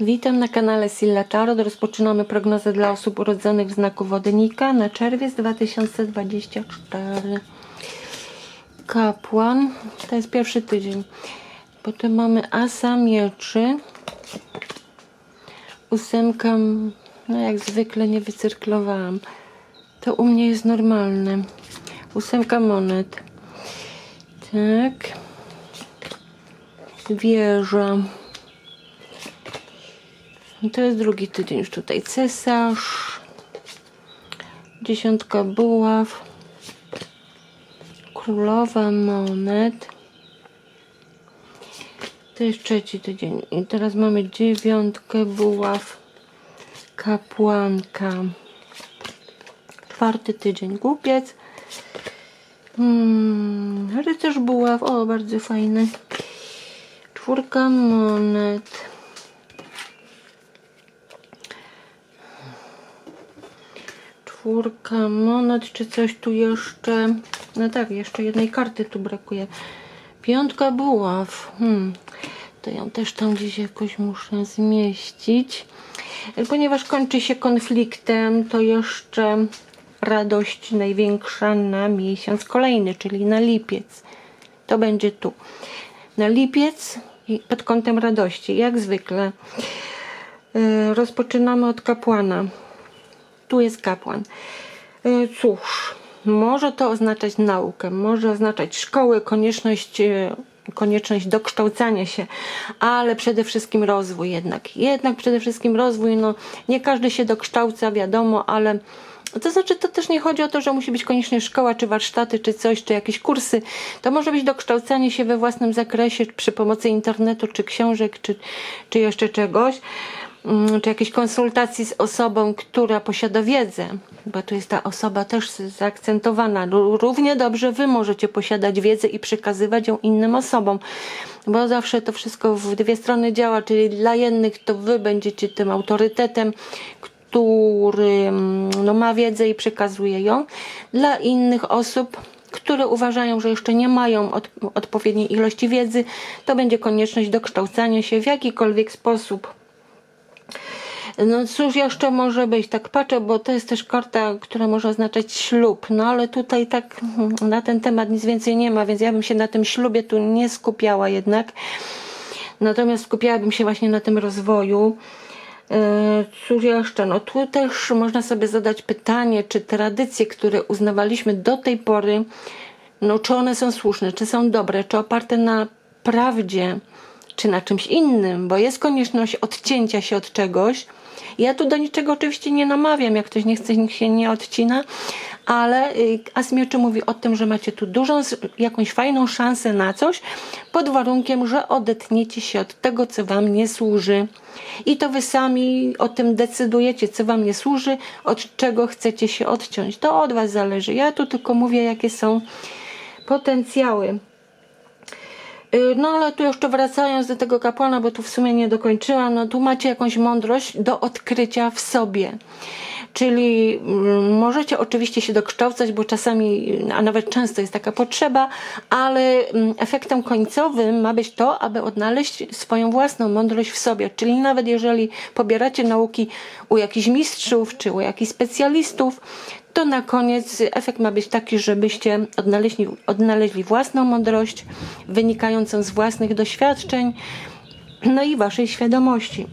Witam na kanale Silla Tarot. Rozpoczynamy prognozę dla osób urodzonych w znaku wodnika na czerwiec 2024. Kapłan, to jest pierwszy tydzień. Potem mamy Asa Mieczy. Ósemka, no jak zwykle nie wycyrklowałam. To u mnie jest normalne. Ósemka monet. Tak. Wieża. I To jest drugi tydzień już tutaj. Cesarz. Dziesiątka buław. Królowa monet. To jest trzeci tydzień. I teraz mamy dziewiątkę buław. Kapłanka. Czwarty tydzień. Głupiec. Hmm, rycerz buław. O, bardzo fajny. Czwórka monet. Czwórka monet, czy coś tu jeszcze? No tak, jeszcze jednej karty tu brakuje. Piątka buław. Hmm. To ją też tam gdzieś jakoś muszę zmieścić. Ponieważ kończy się konfliktem, to jeszcze radość największa na miesiąc kolejny, czyli na lipiec. To będzie tu. Na lipiec pod kątem radości, jak zwykle. Yy, Rozpoczynamy od kapłana. Tu jest kapłan. Yy, Cóż, może to oznaczać naukę, może oznaczać szkołę, konieczność, yy, konieczność dokształcania się, ale przede wszystkim rozwój jednak. Jednak przede wszystkim rozwój, no nie każdy się dokształca, wiadomo, ale to znaczy, to też nie chodzi o to, że musi być koniecznie szkoła, czy warsztaty, czy coś, czy jakieś kursy. To może być dokształcanie się we własnym zakresie przy pomocy internetu, czy książek, czy, czy jeszcze czegoś. Mm, Czy jakiejś konsultacji z osobą, która posiada wiedzę, bo tu jest ta osoba też zaakcentowana. Ró- Równie dobrze wy możecie posiadać wiedzę i przekazywać ją innym osobom, bo zawsze to wszystko w dwie strony działa, czyli dla jednych to wy będziecie tym autorytetem, który mm, no, ma wiedzę i przekazuje ją. Dla innych osób, które uważają, że jeszcze nie mają od, odpowiedniej ilości wiedzy, to będzie konieczność dokształcania się w jakikolwiek sposób. No cóż jeszcze może być, tak patrzę, bo to jest też karta, która może oznaczać ślub, no ale tutaj tak mm, na ten temat nic więcej nie ma, więc ja bym się na tym ślubie tu nie skupiała jednak. Natomiast skupiałabym się właśnie na tym rozwoju. E, Cóż jeszcze? No tu też można sobie zadać pytanie, czy tradycje, które uznawaliśmy do tej pory, no czy one są słuszne, czy są dobre, czy oparte na prawdzie, czy na czymś innym, bo jest konieczność odcięcia się od czegoś. Ja tu do niczego oczywiście nie namawiam, jak ktoś nie chce, niech się nie odcina, ale y, As Mieczy mówi o tym, że macie tu dużą, jakąś fajną szansę na coś, pod warunkiem, że odetniecie się od tego, co wam nie służy. I to wy sami o tym decydujecie, co wam nie służy, od czego chcecie się odciąć. To od was zależy. Ja tu tylko mówię, jakie są potencjały. Y, No ale tu jeszcze wracając do tego kapłana, bo tu w sumie nie dokończyłam, no tu macie jakąś mądrość do odkrycia w sobie. Czyli mm, możecie oczywiście się dokształcać, bo czasami, a nawet często jest taka potrzeba, ale mm, efektem końcowym ma być to, aby odnaleźć swoją własną mądrość w sobie. Czyli nawet jeżeli pobieracie nauki u jakichś mistrzów czy u jakichś specjalistów, to na koniec efekt ma być taki, żebyście odnaleźli, odnaleźli własną mądrość wynikającą z własnych doświadczeń, no i waszej świadomości.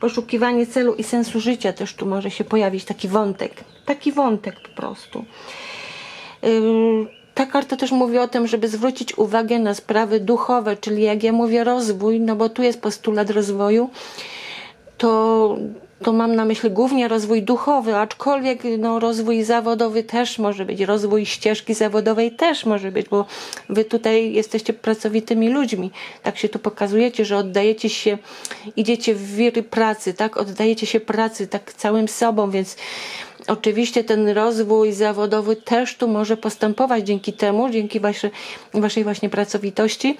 Poszukiwanie celu i sensu życia też tu może się pojawić taki wątek. Taki wątek po prostu. Ta karta też mówi o tym, żeby zwrócić uwagę na sprawy duchowe, czyli jak ja mówię rozwój, no bo tu jest postulat rozwoju, to, to mam na myśli głównie rozwój duchowy, aczkolwiek no, rozwój zawodowy też może być, rozwój ścieżki zawodowej też może być, bo wy tutaj jesteście pracowitymi ludźmi. Tak się tu pokazujecie, że oddajecie się, idziecie w wiry pracy, tak? Oddajecie się pracy tak całym sobą, więc Oczywiście ten rozwój zawodowy też tu może postępować dzięki temu, dzięki waszej, waszej właśnie pracowitości.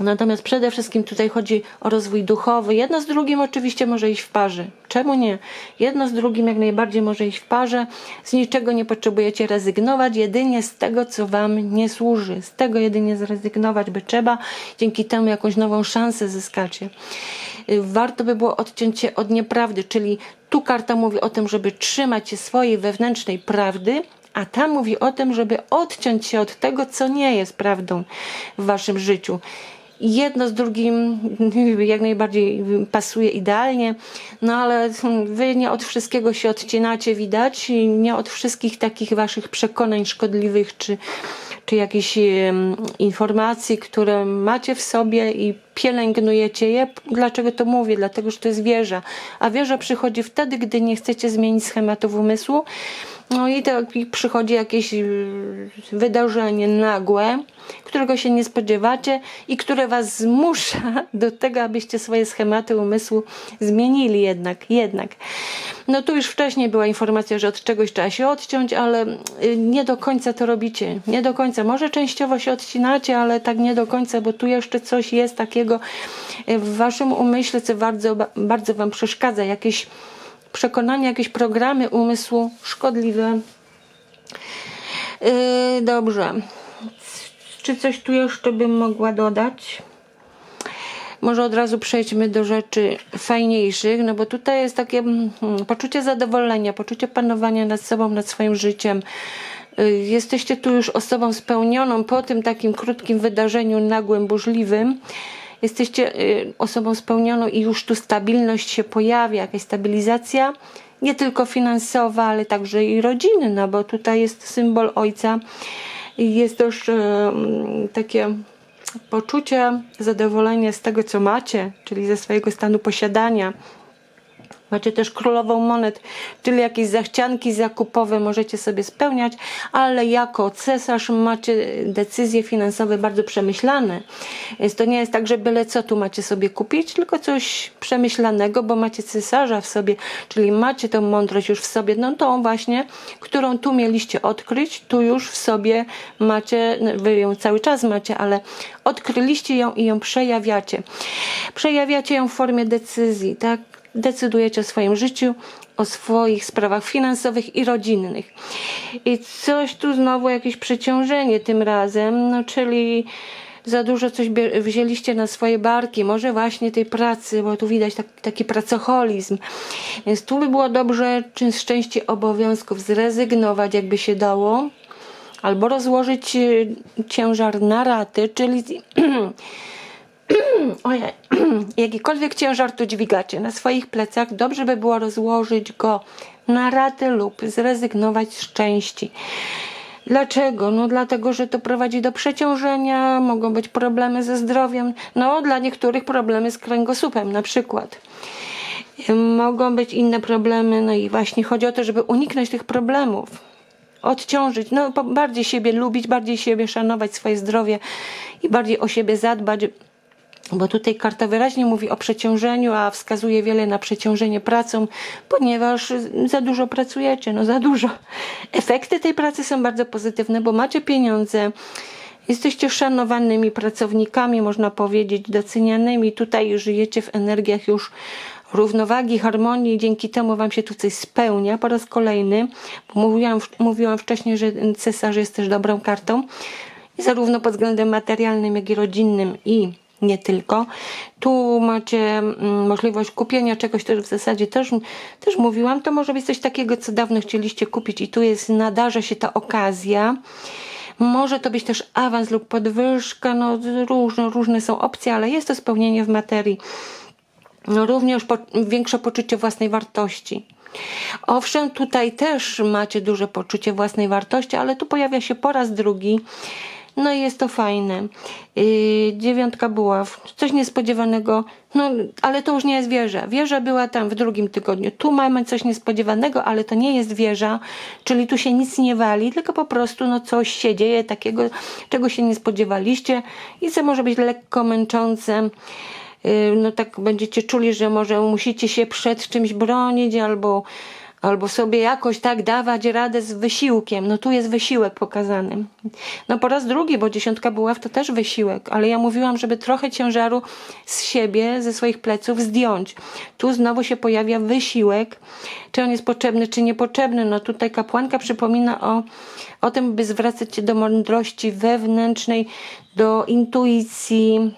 Natomiast przede wszystkim tutaj chodzi o rozwój duchowy. Jedno z drugim oczywiście może iść w parze. Czemu nie? Jedno z drugim jak najbardziej może iść w parze. Z niczego nie potrzebujecie rezygnować, jedynie z tego, co wam nie służy. Z tego jedynie zrezygnować by trzeba. Dzięki temu jakąś nową szansę zyskacie. Warto by było odciąć się od nieprawdy, czyli tu karta mówi o tym, żeby trzymać się swojej wewnętrznej prawdy, a ta mówi o tym, żeby odciąć się od tego, co nie jest prawdą w waszym życiu. Jedno z drugim jak najbardziej pasuje idealnie, no ale wy nie od wszystkiego się odcinacie, widać, nie od wszystkich takich waszych przekonań szkodliwych czy, czy jakichś informacji, które macie w sobie i pielęgnujecie je. Dlaczego to mówię? Dlatego, że to jest wieża. A wieża przychodzi wtedy, gdy nie chcecie zmienić schematów umysłu. No i tak przychodzi jakieś y, wydarzenie nagłe, którego się nie spodziewacie i które was zmusza do tego, abyście swoje schematy umysłu zmienili jednak, jednak. No tu już wcześniej była informacja, że od czegoś trzeba się odciąć, ale y, nie do końca to robicie. Nie do końca. Może częściowo się odcinacie, ale tak nie do końca, bo tu jeszcze coś jest takiego y, w waszym umyśle, co bardzo, bardzo wam przeszkadza. Jakieś przekonania, jakieś programy umysłu szkodliwe. Yy, dobrze. Czy coś tu jeszcze bym mogła dodać? Może od razu przejdźmy do rzeczy fajniejszych, no bo tutaj jest takie mm, poczucie zadowolenia, poczucie panowania nad sobą, nad swoim życiem. Y, Jesteście tu już osobą spełnioną po tym takim krótkim wydarzeniu nagłym, burzliwym. Jesteście y, osobą spełnioną i już tu stabilność się pojawia, jakaś stabilizacja, nie tylko finansowa, ale także i rodziny, no bo tutaj jest symbol ojca. I Jest też y, mm, takie poczucie zadowolenia z tego, co macie, czyli ze swojego stanu posiadania. Macie też królową monet, czyli jakieś zachcianki zakupowe możecie sobie spełniać, ale jako cesarz macie decyzje finansowe bardzo przemyślane. Więc to nie jest tak, że byle co tu macie sobie kupić, tylko coś przemyślanego, bo macie cesarza w sobie, czyli macie tą mądrość już w sobie, no tą właśnie, którą tu mieliście odkryć, tu już w sobie macie, no, wy ją cały czas macie, ale odkryliście ją i ją przejawiacie. Przejawiacie ją w formie decyzji, tak? Decydujecie o swoim życiu, o swoich sprawach finansowych i rodzinnych. I coś tu znowu jakieś przeciążenie tym razem, no czyli za dużo coś wzięliście na swoje barki, może właśnie tej pracy, bo tu widać tak, taki pracoholizm. Więc tu by było dobrze czy z części obowiązków zrezygnować, jakby się dało, albo rozłożyć y, ciężar na raty, czyli ojej, jakikolwiek ciężar tu dźwigacie na swoich plecach, dobrze by było rozłożyć go na raty lub zrezygnować z części. Dlaczego? No dlatego, że to prowadzi do przeciążenia, mogą być problemy ze zdrowiem, no dla niektórych problemy z kręgosłupem na przykład. Mogą być inne problemy, no i właśnie chodzi o to, żeby uniknąć tych problemów odciążyć, no bardziej siebie lubić, bardziej siebie szanować, swoje zdrowie i bardziej o siebie zadbać, bo tutaj karta wyraźnie mówi o przeciążeniu, a wskazuje wiele na przeciążenie pracą, ponieważ za dużo pracujecie, no za dużo. Efekty tej pracy są bardzo pozytywne, bo macie pieniądze, jesteście szanowanymi pracownikami, można powiedzieć, docenianymi. Tutaj żyjecie w energiach już równowagi, harmonii, dzięki temu wam się tu coś spełnia po raz kolejny. Mówiłam, mówiłam wcześniej, że cesarz jest też dobrą kartą, zarówno pod względem materialnym, jak i rodzinnym i nie tylko. Tu macie mm, możliwość kupienia czegoś, to w zasadzie też, też mówiłam, to może być coś takiego, co dawno chcieliście kupić i tu jest, nadarza się ta okazja. Może to być też awans lub podwyżka, no różne, różne są opcje, ale jest to spełnienie w materii. No, również po, większe poczucie własnej wartości. Owszem, tutaj też macie duże poczucie własnej wartości, ale tu pojawia się po raz drugi. No i jest to fajne. Yy, dziewiątka buław, coś niespodziewanego, no ale to już nie jest wieża. Wieża była tam w drugim tygodniu. Tu mamy coś niespodziewanego, ale to nie jest wieża, czyli tu się nic nie wali, tylko po prostu no coś się dzieje takiego, czego się nie spodziewaliście i co może być lekko męczące Yy, no tak będziecie czuli, że może musicie się przed czymś bronić albo, albo sobie jakoś tak dawać radę z wysiłkiem. No tu jest wysiłek pokazany. No po raz drugi, bo dziesiątka buław to też wysiłek, ale ja mówiłam, żeby trochę ciężaru z siebie, ze swoich pleców zdjąć. Tu znowu się pojawia wysiłek. Czy on jest potrzebny, czy niepotrzebny? No tutaj kapłanka przypomina o, o tym, by zwracać się do mądrości wewnętrznej, do intuicji,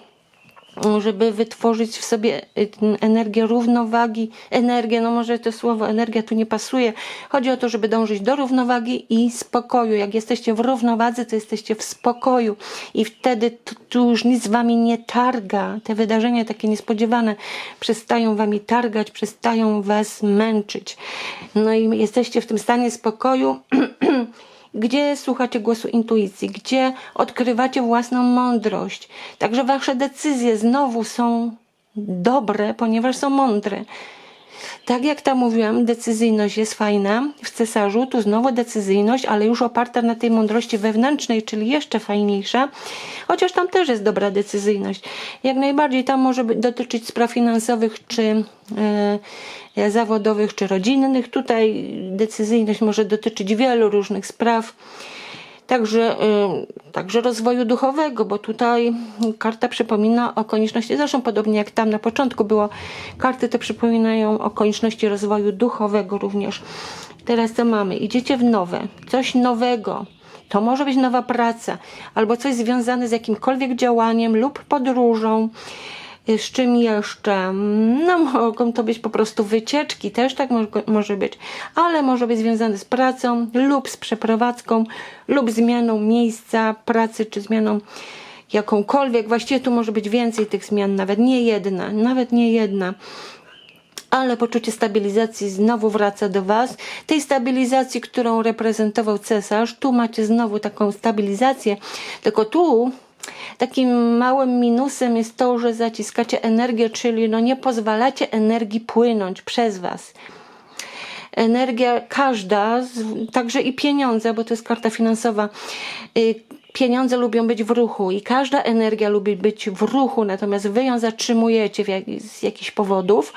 żeby wytworzyć w sobie y, energię równowagi, energię, no może to słowo energia tu nie pasuje. Chodzi o to, żeby dążyć do równowagi i spokoju. Jak jesteście w równowadze, to jesteście w spokoju i wtedy tu, już nic wami nie targa. Te wydarzenia takie niespodziewane przestają wami targać, przestają was męczyć. No i jesteście w tym stanie spokoju. gdzie słuchacie głosu intuicji, gdzie odkrywacie własną mądrość. Także wasze decyzje znowu są dobre, ponieważ są mądre. Tak jak tam mówiłam, decyzyjność jest fajna w cesarzu, tu znowu decyzyjność, ale już oparta na tej mądrości wewnętrznej, czyli jeszcze fajniejsza, chociaż tam też jest dobra decyzyjność. Jak najbardziej tam może dotyczyć spraw finansowych czy e, zawodowych, czy rodzinnych. Tutaj decyzyjność może dotyczyć wielu różnych spraw. Także, y, także rozwoju duchowego, bo tutaj karta przypomina o konieczności, zresztą podobnie jak tam na początku było, karty te przypominają o konieczności rozwoju duchowego również. Teraz co mamy? Idziecie w nowe, coś nowego. To może być nowa praca, albo coś związane z jakimkolwiek działaniem lub podróżą. Y, Z czym jeszcze? No, mogą to być po prostu wycieczki, też tak mo- może być, ale może być związane z pracą lub z przeprowadzką, lub zmianą miejsca pracy, czy zmianą jakąkolwiek. Właściwie tu może być więcej tych zmian, nawet nie jedna, nawet nie jedna ale poczucie stabilizacji znowu wraca do Was. Tej stabilizacji, którą reprezentował cesarz, tu macie znowu taką stabilizację, tylko tu takim małym minusem jest to, że zaciskacie energię, czyli no nie pozwalacie energii płynąć przez Was energia każda, także i pieniądze, bo to jest karta finansowa. y, Pieniądze lubią być w ruchu i każda energia lubi być w ruchu, natomiast wy ją zatrzymujecie jak, z jakichś powodów.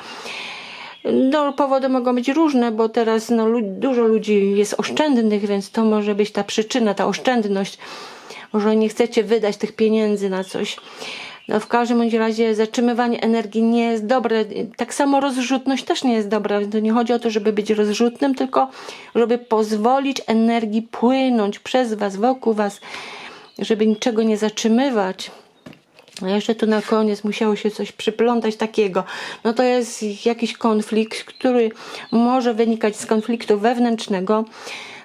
No, powody mogą być różne, bo teraz no, dużo ludzi jest oszczędnych, więc to może być ta przyczyna, ta oszczędność, że nie chcecie wydać tych pieniędzy na coś. No, w każdym razie zatrzymywanie energii nie jest dobre. Tak samo rozrzutność też nie jest dobra. To nie chodzi o to, żeby być rozrzutnym, tylko żeby pozwolić energii płynąć przez was, wokół was, żeby niczego nie zatrzymywać. A jeszcze tu na koniec musiało się coś przyplątać takiego. No to jest jakiś konflikt, który może wynikać z konfliktu wewnętrznego.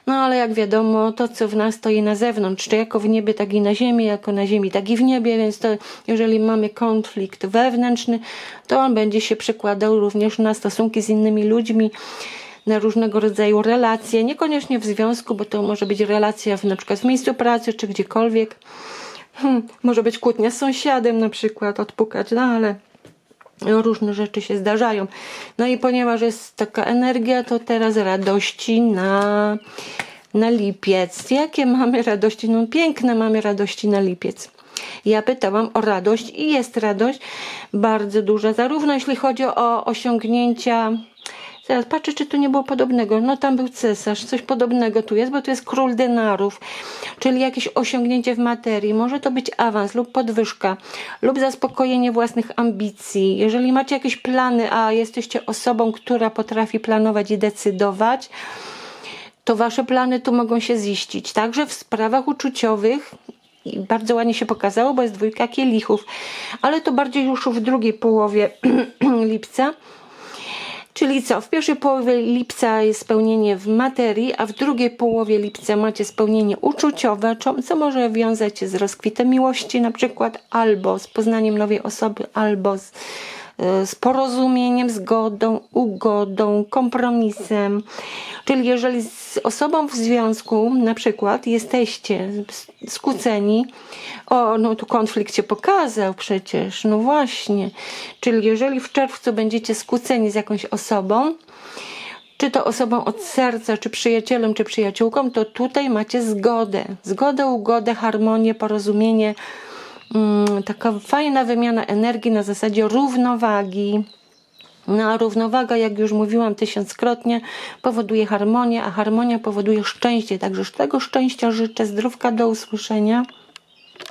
No ale jak wiadomo, to co w nas stoi na zewnątrz, czy jako w niebie, tak i na ziemi, jako na ziemi, tak i w niebie, więc to jeżeli mamy konflikt wewnętrzny, to on będzie się przekładał również na stosunki z innymi ludźmi, na różnego rodzaju relacje, niekoniecznie w związku, bo to może być relacja w, na przykład w miejscu pracy, czy gdziekolwiek. Hmm, może być kłótnia z sąsiadem na przykład, odpukać, no ale różne rzeczy się zdarzają. No i ponieważ jest taka energia, to teraz radości na, na lipiec. Jakie mamy radości? No piękne mamy radości na lipiec. Ja pytałam o radość i jest radość bardzo duża, zarówno jeśli chodzi o osiągnięcia Zaraz patrzę, czy tu nie było podobnego. No tam był cesarz, coś podobnego tu jest, bo to jest król denarów, czyli jakieś osiągnięcie w materii. Może to być awans lub podwyżka, lub zaspokojenie własnych ambicji. Jeżeli macie jakieś plany, a jesteście osobą, która potrafi planować i decydować, to wasze plany tu mogą się ziścić. Także w sprawach uczuciowych i bardzo ładnie się pokazało, bo jest dwójka kielichów, ale to bardziej już w drugiej połowie lipca. Czyli co? W pierwszej połowie lipca jest spełnienie w materii, a w drugiej połowie lipca macie spełnienie uczuciowe, co- może wiązać się z rozkwitem miłości na przykład, albo z poznaniem nowej osoby, albo z, z porozumieniem, zgodą, ugodą, kompromisem. Czyli jeżeli z osobą w związku na przykład jesteście skłóceni, o, no tu konflikt się pokazał przecież, no właśnie. Czyli jeżeli w czerwcu będziecie skłóceni z jakąś osobą, czy to osobą od serca, czy przyjacielem, czy przyjaciółką, to tutaj macie zgodę. Zgodę, ugodę, harmonię, porozumienie. Mm, taka fajna wymiana energii na zasadzie równowagi. No a równowaga, jak już mówiłam tysiąckrotnie, powoduje harmonię, a harmonia powoduje szczęście. Także z tego szczęścia życzę. Zdrówka, do usłyszenia.